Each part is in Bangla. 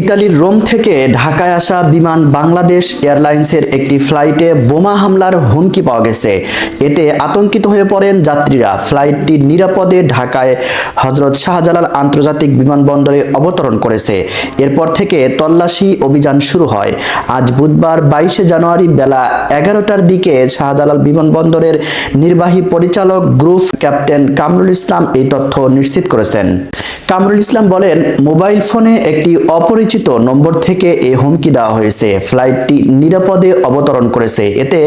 ইতালির রোম থেকে ঢাকায় আসা বিমান বাংলাদেশ এয়ারলাইন্সের একটি ফ্লাইটে বোমা হামলার হুমকি পাওয়া গেছে। এতে আতঙ্কিত হয়ে পড়েন যাত্রীরা। ফ্লাইটটি নিরাপদে ঢাকায় হজরত শাহজালাল আন্তর্জাতিক বিমানবন্দরে অবতরণ করেছে। এরপর থেকে তল্লাশি অভিযান শুরু হয়। আজ বুধবার বাইশে জানুয়ারি বেলা এগারোটার দিকে শাহজালাল বিমানবন্দরের নির্বাহী পরিচালক গ্রুপ ক্যাপ্টেন কামরুল ইসলাম এই তথ্য নিশ্চিত করেছেন। কামরুল ইসলাম বলেন, মোবাইল ফোনে একটি অপরিচিত নম্বর থেকে এ হুমকি দেওয়া হয়েছে। ফ্লাইটটি নিরাপদে অবতরণ করেছে। এতে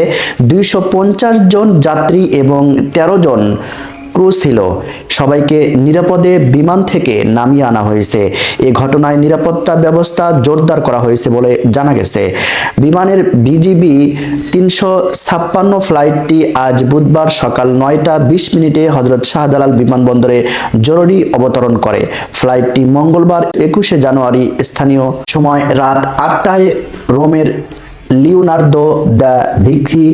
দুইশো পঞ্চাশ জন যাত্রী এবং ১৩ জন ক্রু ছিল। সবাইকে নিরাপদে বিমান থেকে নামিয়ে আনা হয়েছে। এ ঘটনায় নিরাপত্তা ব্যবস্থা জোরদার করা হয়েছে বলে জানা গেছে। বিমানের বিজিবি তিনশো ছাপ্পান্ন ফ্লাইটটি আজ বুধবার সকাল নয়টা বিশ মিনিটে হজরত শাহজালাল বিমানবন্দরে জরুরি অবতরণ করে। ফ্লাইটটি মঙ্গলবার একুশে জানুয়ারি স্থানীয় সময় রাত আটটায় রোমের লিওনার্দো দ্য ভিক্রি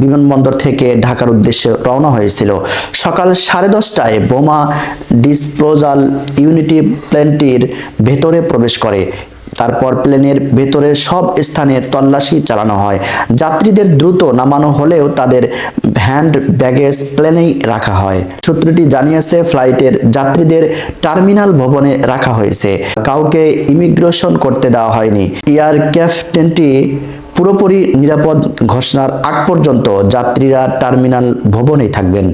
বিমানবন্দর থেকে ঢাকার উদ্দেশ্যে রওনা হয়েছিল। সকাল সাড়ে দশটায় বোমা ডিসপোজাল ইউনিটি প্লেনটির ভেতরে প্রবেশ করে। তারপর প্লেনের ভেতরে সব স্থানে তল্লাশি চালানো হয়। যাত্রীদের দ্রুত নামানো হলেও তাদের হ্যান্ড ব্যাগেজ প্লেনেই রাখা হয়। সূত্রটি জানিয়েছে, ফ্লাইটের যাত্রীদের টার্মিনাল ভবনে রাখা হয়েছে। কাউকে ইমিগ্রেশন করতে দেওয়া হয়নি। এয়ার ক্যাপ্টেনটি পুরোপুরি নিরাপদ ঘোষণার আগ পর্যন্ত যাত্রীরা টার্মিনাল ভবনেই থাকবেন।